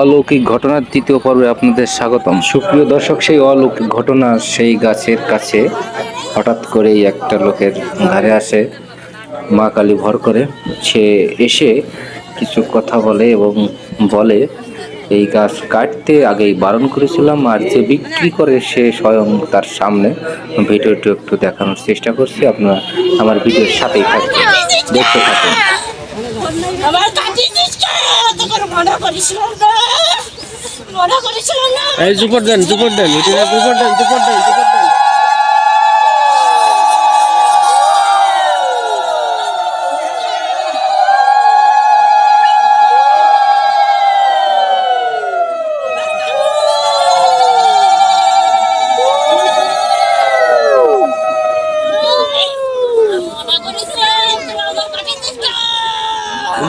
অলৌকিক ঘটনার তৃতীয় পর্বে আপনাদের স্বাগতম। সুপ্রিয় দর্শক, সেই অলৌকিক ঘটনা সেই গাছের কাছে হঠাৎ করেই একটা লোকের ধারে আসে, মা কালী ভর করে। সে এসে কিছু কথা বলে এবং বলে, এই গাছ কাটতে আগেই বারণ করেছিলাম, আর যে বিক্রি করে সে স্বয়ং তার সামনে। ভিডিওটি একটু দেখানোর চেষ্টা করছি, আপনারা আমার ভিডিওর সাথেই থাকবেন দেখতে থাকুন। আমার মনে করেছিলাম না। মনে দেন জুপর দেন এটা দেন জুপর দেন জুপর দেন মনে করেছিলাম তোরা আমার কাছে চেষ্টা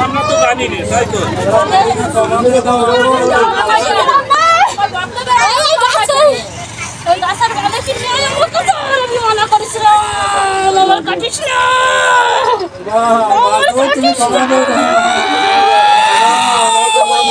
আমরা তো জানি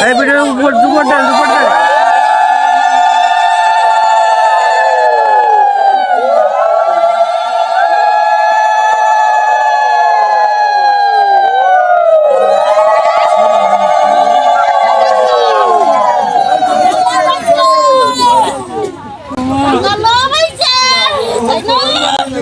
এই ভিডিও উপর জুপর দেন জুপর দেন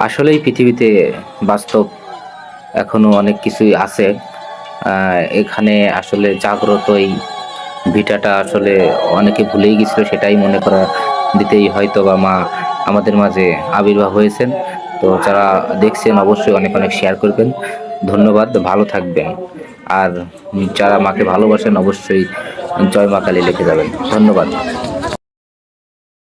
আসলেই পৃথিবীতে বাস্তব এখনও অনেক কিছুই আছে। এখানে আসলে জাগ্রত এই ভিটাটা আসলে অনেকে ভুলেই গেছিল, সেটাই মনে করা দিতেই হয়তো বা মা আমাদের মাঝে আবির্ভাব হয়েছেন। তো যারা দেখছেন অবশ্যই অনেক অনেক শেয়ার করবেন। ধন্যবাদ, ভালো থাকবেন। আর যারা মাকে ভালোবাসেন অবশ্যই জয় মা কালী লিখে যাবেন। ধন্যবাদ।